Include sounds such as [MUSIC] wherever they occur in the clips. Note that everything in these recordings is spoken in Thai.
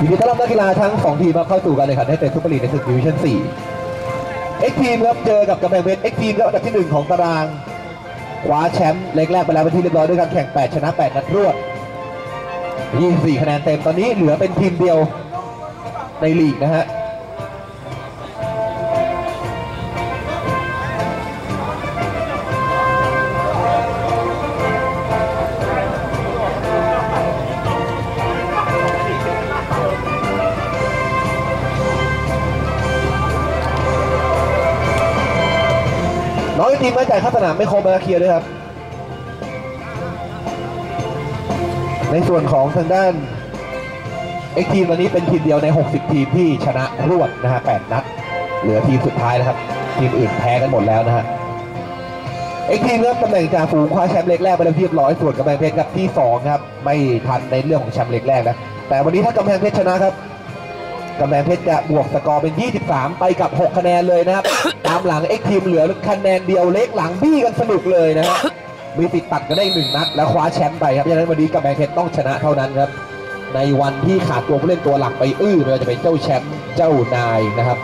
ยินดีต้อนรับนักกีฬาทั้งสองทีมมาเข้าสู่การแข่งขันในเตะซุปเปอร์ลีกในศึกดิวิชั่น4เอ็กทีมครับเจอกับกำแพงเพชรเอ็กทีมแล้วอันดับที่หนึ่งของตารางคว้าแชมป์เล็กแรกไปแล้วเป็นที่เรียบร้อยด้วยการแข่ง 8 ชนะ 8 นัดรวด 24 คะแนนเต็มตอนนี้เหลือเป็นทีมเดียวในลีกนะฮะ ทีมไม่จ่ายค่าสนามไม่ครบมาเคลียร์ด้วยครับ ในส่วนของทางด้านเอ็กทีมวันนี้เป็นทีมเดียวใน 60 ทีมที่ชนะรวดนะฮะ8นัด เหลือทีมสุดท้ายนะครับ ทีมอื่นแพ้กันหมดแล้วนะฮะเอ็กทีมครับตำแหน่งจ่าฝูงคว้าแชมป์เล็กแรกไปแล้วเรียบร้อยส่วนกำแพงเพชรครับที่2ครับไม่ทันในเรื่องของแชมป์เล็กแรกนะแต่วันนี้ถ้ากำแพงเพชรชนะครับ กำแพงเพชรจะบวกสกอร์เป็น 23 ไปกับ 6 คะแนนเลยนะครับ ตามหลังเอ็กทีมเหลือคะแนนเดียวเล็กหลังบี้กันสนุกเลยนะฮะมีติดตัดกันได้หนึ่งนัด แล้วคว้าแชมป์ไปครับเพราะฉะนั้นวันนี้กำแพงเพชรต้องชนะเท่านั้นครับ ในวันที่ขาดตัวผู้เล่นตัวหลักไปอื้อไม่ว่าจะเป็นเจ้าแชมป์เจ้านายนะครับ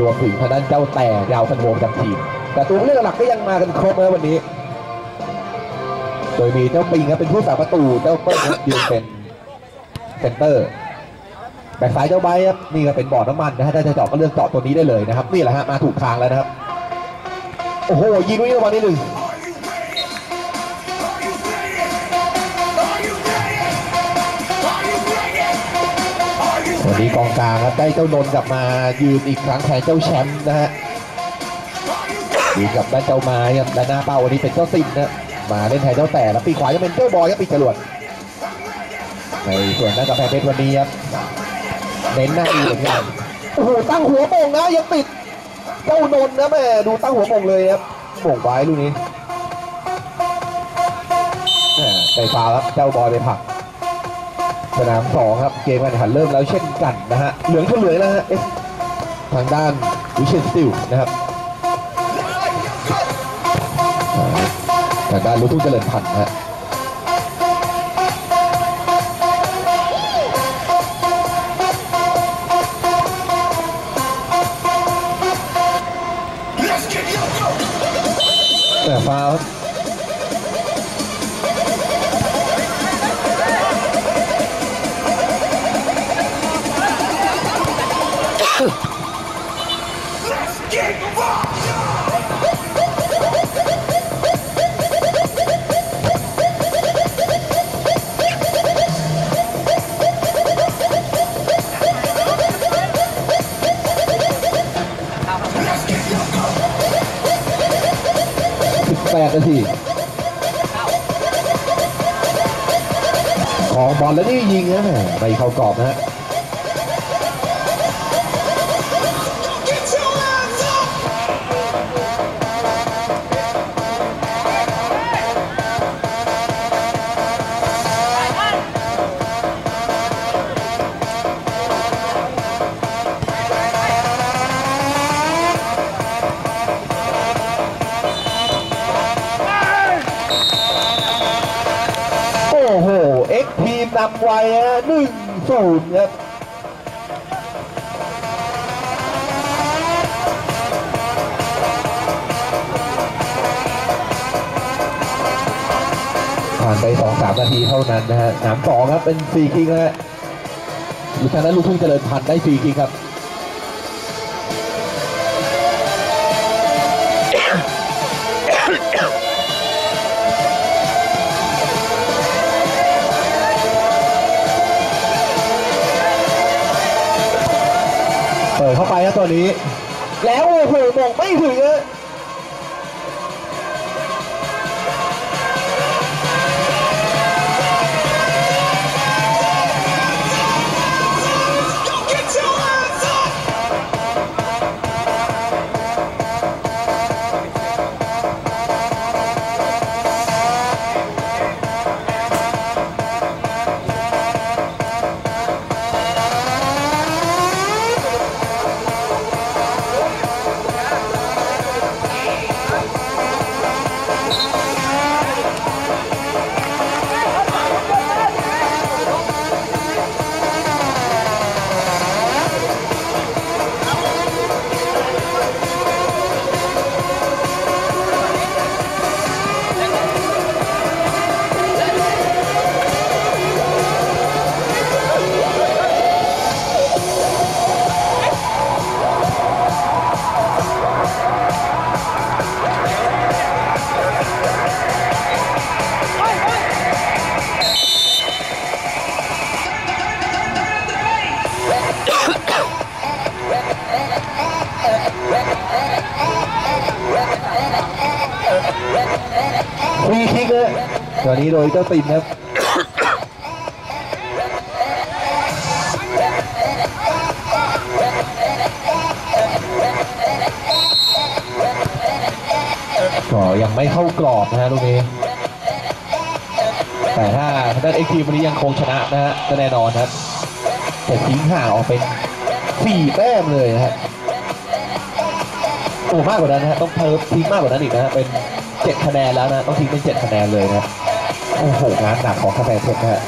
รวมถึงทางด้านเจ้าแต่ยาวสันโวมจากทีม แต่ตัวผู้เล่นหลักก็ยังมากันครบนะวันนี้ โดยมีเจ้าปิงครับเป็นผู้สาประตู เจ้าเปิ้ลยืนเป็นเซนเตอร์ แบ็คซ้ายเจ้าไบครับนี่ก็เป็นบ่อน้ำมันนะฮะถ้าจะเจาะก็เลือกเจาะตัวนี้ได้เลยนะครับนี่แหละฮะมาถูกทางแล้วนะครับโอ้โหยิงไว้ระหว่างนี้หนึ่งวันนี้กองกลางครับได้เจ้านนกลับมายืนอีกครั้งแทนเจ้าแชมป์นะฮะดีกับด้านเจ้าไม้ครับด้านหน้าเป้าวันนี้เป็นเจ้าซินนะมาเล่นแทนเจ้าแต่แล้วปีขวาจะเป็นเจ้าบอยครับปีจรวดในส่วนด้านกาแฟเพชรวันนี้ครับ เน้นหน้าดีเหมือนกันโอ้โหตั้งหัวโป่งนะยังติดเจ้านนนะแม่ดูตั้งหัวโป่งเลยครับโป่งไว้ลูกนี้แหม่ใจฟ้าครับเจ้าบอยไปผัก สนามสองครับเกมการแข่งขันเริ่มแล้วเช่นกันนะฮะเหลืองก็เหลืองแล้วฮะทางด้านวิเชนสติลนะครับทางด้านลูกทุ่งเจริญพันธ์นะฮะ แนาที ของบอลแล้วนี่ยิงนะแหม่ไปเข้ากรอบนะฮะ ไวหนึ่งศูนย์ครับผ่านไปสองสามนาทีเท่านั้นนะฮะสามสองครับเป็นฟรีคิกนะฮะลูกชนะลูกทุ่งเจริญพันธ์ได้ฟรีคิกครับ ตัวนี้ แล้วโอ้โหมองไม่ถึงอะรี ตอนนี้โดยเจ้าตินครับก็ยังไม่เข้ากรอบนะฮะลูกนี้ แต่ถ้าทางด้านเอ็กทีวันนี้ยังคงชนะนะฮะก็แน่นอนครับแต่ทิ้งห่างออกเป็นสี่แต้มเลยนะฮะโอ้มากกว่านั้นนะฮะต้องเพิ่มทิ้งมากกว่านั้นอีกนะฮะเป็นเจ็ดคะแนนแล้วนะต้องทิ้งเป็นเจ็ดคะแนนเลยนะ โอ้โหงานหนักของกาแฟเพชรนะฮะ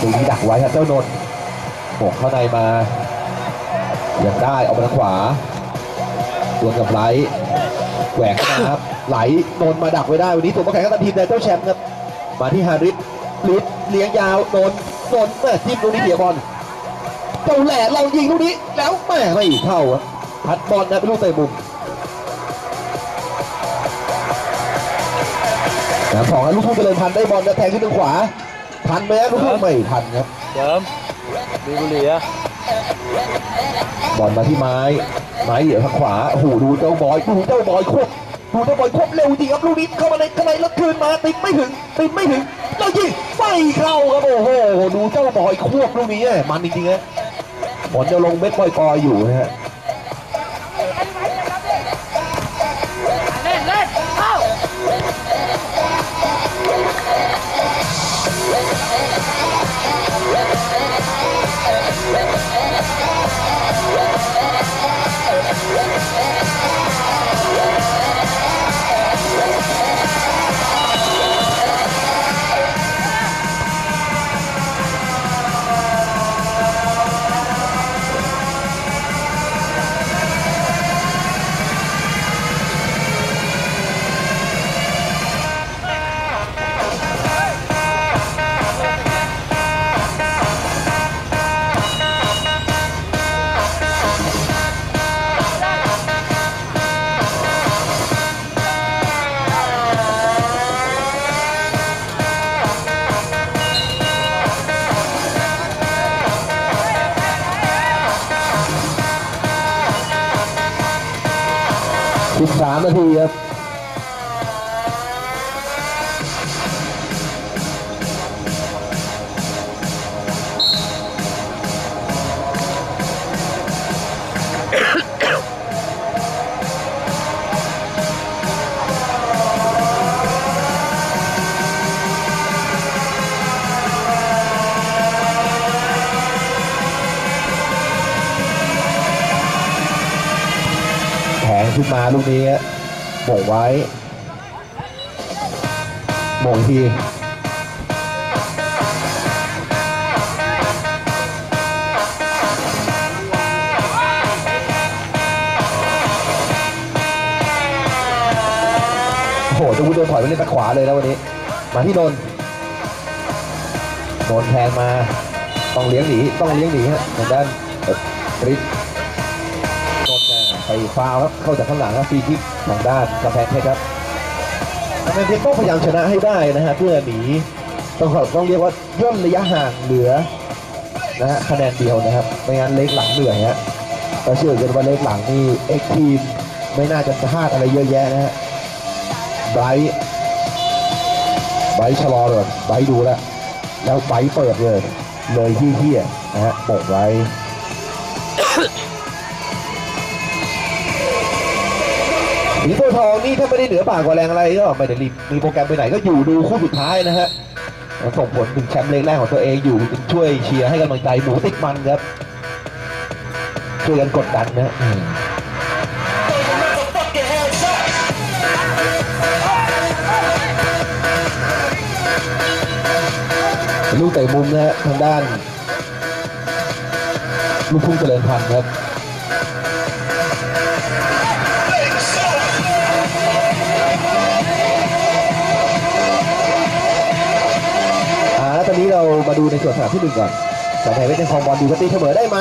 ดูที่ดักไว้ครับเจ้านนท์โบกเข้าในมายังได้ออกมาทางขวาดวลกับไลท์แหวกเข้ามาครับ ไหลโนนมาดักไว้ได้วันนี้ตัวมาแข่งกับทีมแดนเจ้าแชมป์ครับมาที่ฮาริสลิสเลี้ยงยาวโดนโดนแม่จิ้มลูกนี้เสียบอลเจ้าแหล่เรายิงลูกนี้แล้วแม่ไม่เข้าครับพัดบอลนะเป็นลูกเตะมุม สามสองครับลูกทุ่งเจริญพันธุ์ได้บอลจะแทงขึ้นทางขวา ทันไหมฮะลูกทุ่งไม่ทันครับเดิมมีบุหรี่อะบอลมาที่ไม้ ไม้เหลือทางขวาโอ้โหดูเจ้าบอยดูเจ้าบอยควบดูเจ้าบอยควบเร็วจริงครับลูกนี้เข้ามาในข้างในแล้วคืนมาติดไม่ถึงติดไม่ถึงแล้วยิงไม่เข้าครับโอ้โหดูเจ้าบอยควบลูกนี้เนี่ยมันจริงๆนะบอลจะลงเม็ดปล่อยๆอยู่นะฮะ ลูกนี้โบ่งไว้โบ่งทีโอ้โหจะวุฒโดนถอยไปเล่นตะขวาเลยแล้ววันนี้ มาที่นนท์นนแทงมา ต้องเลี้ยงหนี ต้องเลี้ยงหนีฮะทางด้านริสโดนแน่ไป ฟาวครับเข้าจากข้างหลังครับฟรีคิกทางด้านกำแพงเพชรครับกำแพงเพชรต้องพยายามชนะให้ได้นะฮะเพื่อหนีต้องขอต้องเรียกว่าย่นระยะห่างเหลือนะฮะคะแนนเดียวนะครับไม่งั้นเล็กหลังเหนื่อยฮะเราเชื่อกันว่าเล็กหลังนี่เอ็กทีมไม่น่าจะพลาดอะไรเยอะแยะนะฮะไบรท์ไบรท์ชะลอเลยไบรท์ดูแล้วแล้วไบรท์เปิดเลยเลยที่เที่ยนะฮะปกไว้ สีโพธิ์ทองนี่ถ้าไม่ได้เหนือป่ากว่าแรงอะไรก็ไม่ได้รีบมีโปรแกรมไปไหนก็อยู่ดูคู่สุดท้ายนะฮะส่งผลถึงแชมป์เล็กแรกของตัวเองอยู่ช่วยเชียร์ให้กำลังใจหมูติดมันครับช่วยกันกดดันนะลูกเตะมุมนะฮะทางด้าน ลูกพุ่งเจริญพันธ์ครับ เรามาดูในส่วนสนามที่หนึ่งก่อนสามแพงเพชรยังครองบอลอยู่กันตีเสมอได้ไหม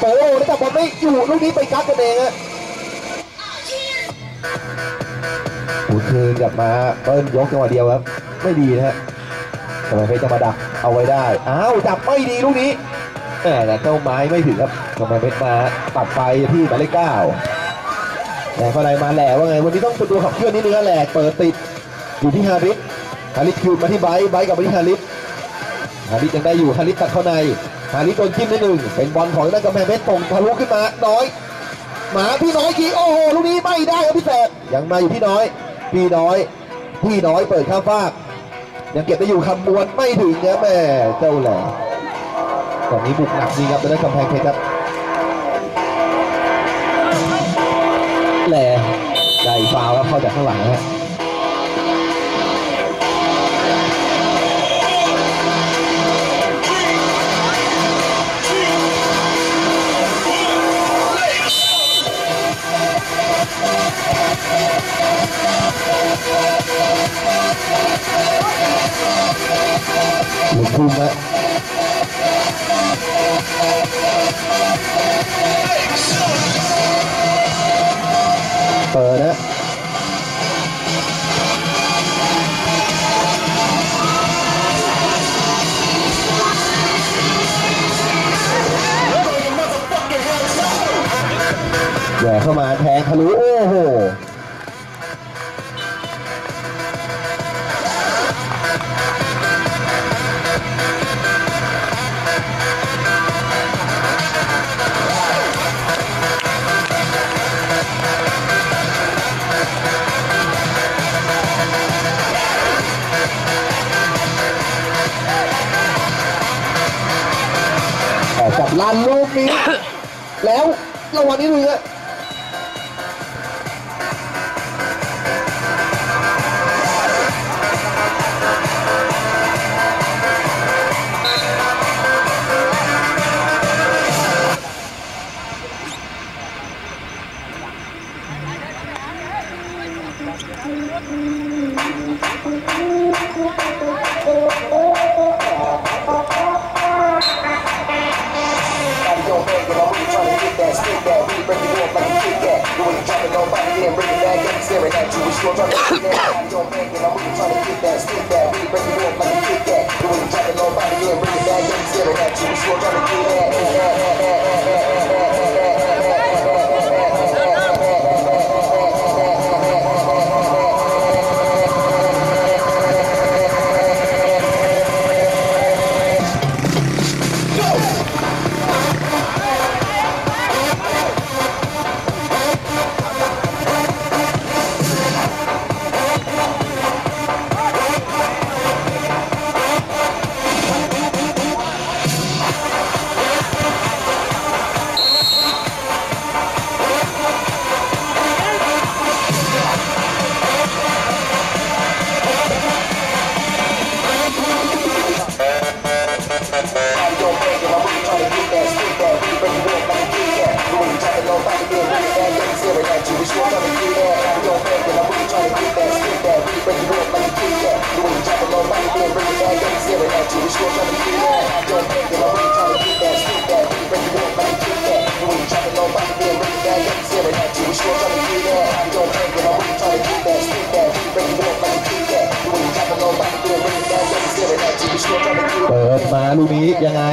โอ้แล้วแต่บอลไม่อยู่ลูกนี้ไปกักกันเองฮะหูคืนกลับมาเปิ้ลยกจังหวะเดียวครับ ไม่ดีนะฮะสามแพงเพชรจะมาดักเอาไว้ได้ อ้าวจับไม่ดีลูกนี้แต่เจ้าไม้ไม่ถึงครับสามแพงเพชรมาตัดไปที่หมายเลขเก้าแต่ข้างในมาแหล่ว่าไง วันนี้ต้องเป็นตัวขับเคลื่อนนิดนึงนะแหล่เปิดติดอยู่ที่ฮาริสฮาริสคืนมาที่ไบร์ไบร์กับมาที่ฮาริส ฮาริสยังได้อยู่ฮาริสตัดเข้าในฮาริสโดนจิ้มนิดหนึ่งเป็นบอลของด้านกำแพงเพชรส่งทะลุขึ้นมาน้อยหมาพี่น้อยยิงโอ้โหลูกนี้ไม่ได้ครับพี่แสบยังมาอยู่พี่น้อย พี่น้อย พี่น้อยเปิดข้ามฟาก ยังเก็บได้อยู่คำมวลไม่ถึงนะแม่เจ้าแหล่ตอนนี้บุกหนักจริงครับด้านกำแพงเพชรครับแหล่ได้ฟาวล์ครับเข้าจากข้างหลังนะฮะ หมุนพุ่งฮะเปิดนะแหย่เข้ามาแทงทะลุโอ้โห ลันลูกนี้ แล้วรางวัลนี้เลยอะ I'm gonna and bring it back. [COUGHS] I'm staring at you, but talking about it. to get that. I'm really trying to get that. เปิดมาลูกนี้ยังไง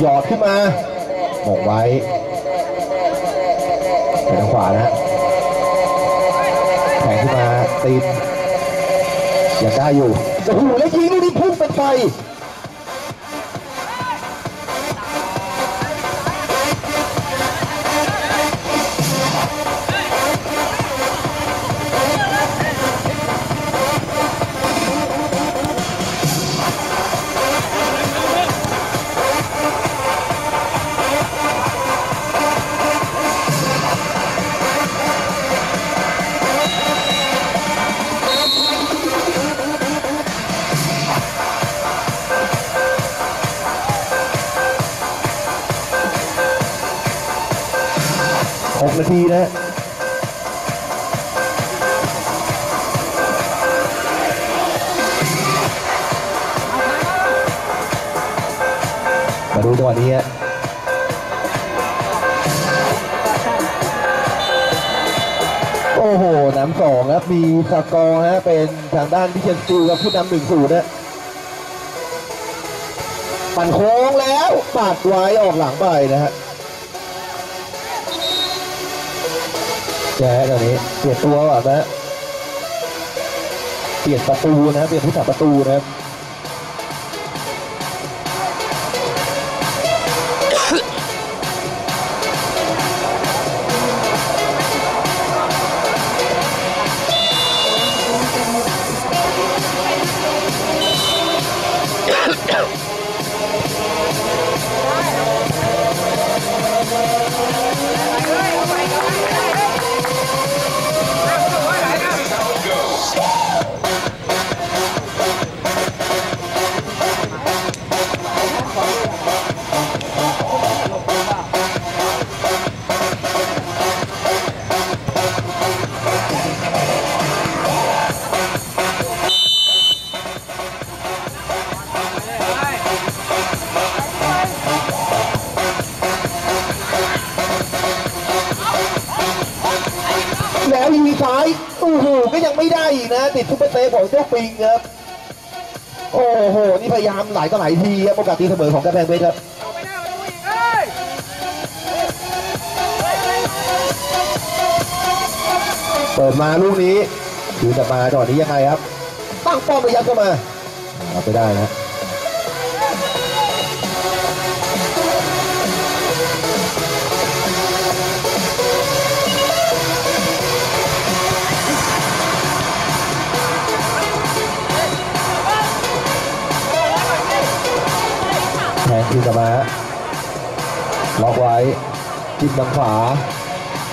หยอดขึ้นมาหมกไว้ไปทางขวานะแข่งขึ้นมาตีน ยังได้อยู่โอ้โหแล้วยิงลูกนี้พุ่งเป็นไฟ ทีนะมาดูจังหวะนี้ฮะโอ้โหน้ำสองครับ มีสกอร์ฮะ เป็นทางด้านพิเชนซูครับผู้นำหนึ่งศูนย์นะปั่นโค้งแล้วปาดไว้ออกหลังไปนะฮะ แย่ตอนนี้เปลี่ยนตัวแบบนะปลี่ยนประตูนะเปลี่ยนผู้สาประตูนะครับ ปิงครับ โอ้โห นี่พยายามหลายก็หลายทีครับโอกาสตีเสมอของกระแพงเพชรครับเปิดมาลูกนี้ถือกลับมาตอนนี้ยังไงครับ ตั้งป้อมระยะเข้ามาเอาไปได้นะ คืนกลับมาล็อกไว้จิ้มทางขวา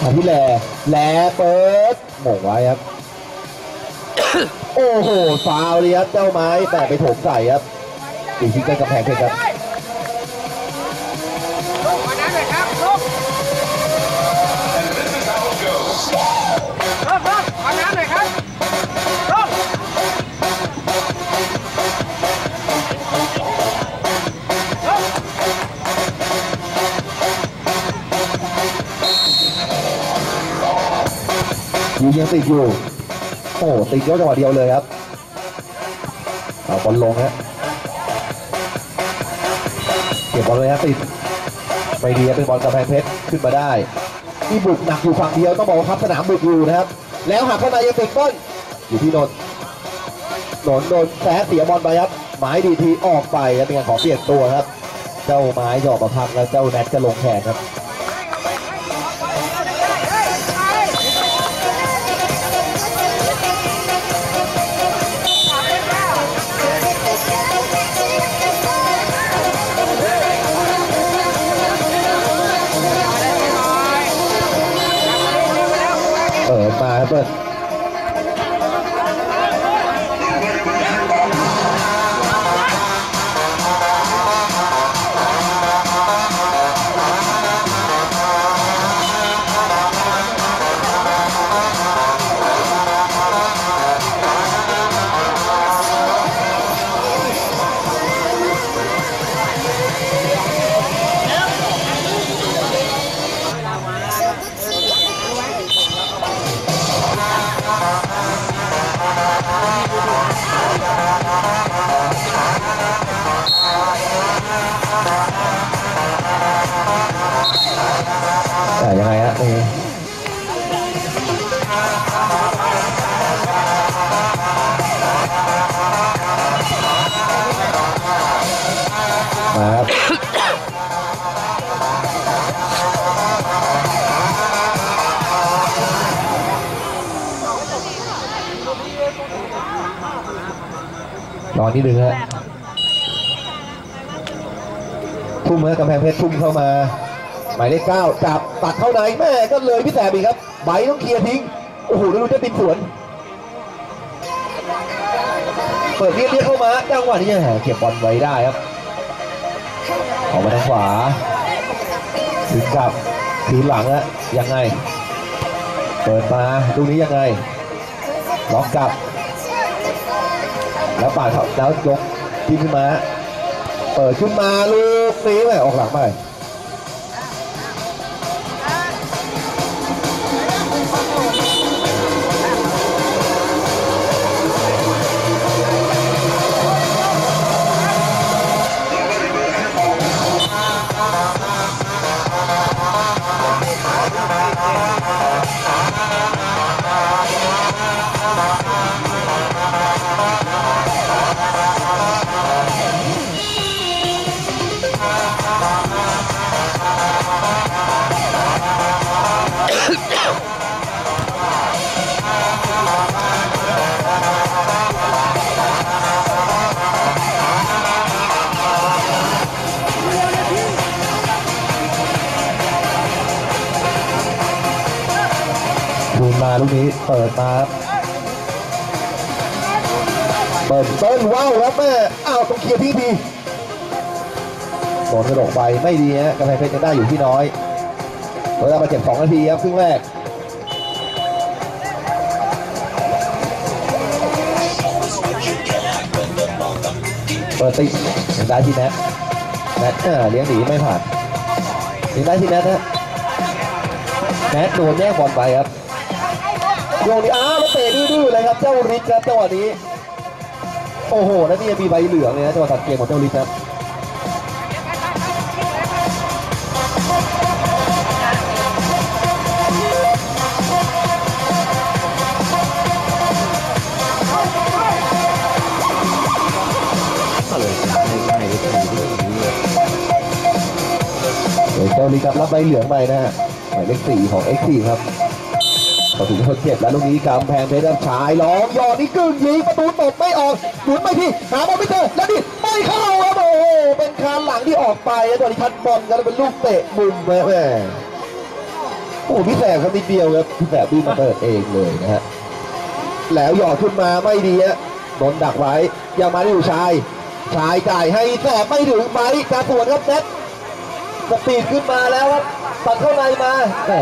มาที่แหล่แหล่เปิดหม่งไว้ครับ โอ้โหฟาวเลยครับเจ้าไม้แต่ไปโถมใส่ครับอีกที่ใกล้กำแพงเพชรครับ ยิงยังติดอยู่โอ้โหติดเยอะจังหวะเดียวเลยครับเอาบอลลงฮะเก็บบอลเลยฮะติดไม่ดีครับเป็นบอลกำแพงเพชรขึ้นมาได้นี่บุกหนักอยู่ฝั่งเดียวต้องบอกว่าครับสนามบุกอยู่นะครับ แล้วหักเข้ามายังติดต้นอยู่ที่นนท์นนท์โดนแซะเสียบอลไปครับหมายดีทีออกไปครับเป็นการขอเปลี่ยนตัวครับ เจ้าไม้หยอกประพักแล้วเจ้าแนทก็ลงแข่งครับ ปิ อนิดนึงฮะทุ่มฮะกำแพงเพชรทุ่มเข้ามาหมายเลขเก้าจับตัดเข้าในแม่ก็เลยพี่แสบอีกครับใบต้องเคลียร์ทิ้งโอ้โหแล้วดูเจะติดสวนเปิดเรียกเรียกเข้ามาจังหวะนี้ยังหาเก็บบอลไว้ได้ครับออกมาทางขวาถึงกับทีหลังอะยังไง เปิดมาลูกนี้ยังไงล็อกกลับ แล้วปาดแล้วยกทีมขึ้นมา เปิดขึ้นมาลูกนี้แม่ออกหลังไป เปิดมาครับเปิดต้นว้าวครับแม่อ้าวต้องเคลียร์ทิ้งทีโดนกระดกไปไม่ดีฮะกำแพงเพชรยังได้อยู่ที่น้อยเวลามาเจ็บสองนาทีครับครึ่งแรกเปิดติยังได้ที่แนทแนทเออเลี้ยงหนีไม่ผ่านยังได้ที่แนทนะแนทโดนแย่งบอลไปครับ โยนอ้าวแล้วเตะดื้อๆเลยครับเจ้าฤทธิ์ครับจังหวะนี้ โอ้โหแล้วนี่ยังมีใบเหลืองเลยนะจังหวะตัดเกมของเจ้าฤทธิ์ครับเลยง่ายง่ายเลยทีเดียวนี้เลยเดี๋ยวเจ้าฤทธิ์ครับรับใบเหลืองไปนะฮะหมายเลขสี่ของ X4 ครับ พอถึงทดเจ็บแล้วลูกนี้กำแพงเพชรชายล้อมยอดนี่กึ่งยิงประตูตกไม่ออกหมุนไปที่หาบอลไม่เจอแล้วนี่ไม่เข้าครับโอ้โหเป็นคานหลังที่ออกไปแล้วตอนนี้คัดบอลกันแล้วเป็นลูกเตะมุมแม่แม่โอ้พี่แสบครับนิดเดียวครับพี่แสบวิ่งมาเปิดเองเลยนะฮะแล้วหยอดขึ้นมาไม่ดีฮะโดนดักไว้ยังมาได้อยู่ชาย ชายจ่ายให้แสบไม่ถึงไหมการสวนครับเน็ตสปีดขึ้นมาแล้วครับตัดเข้าในมาแหม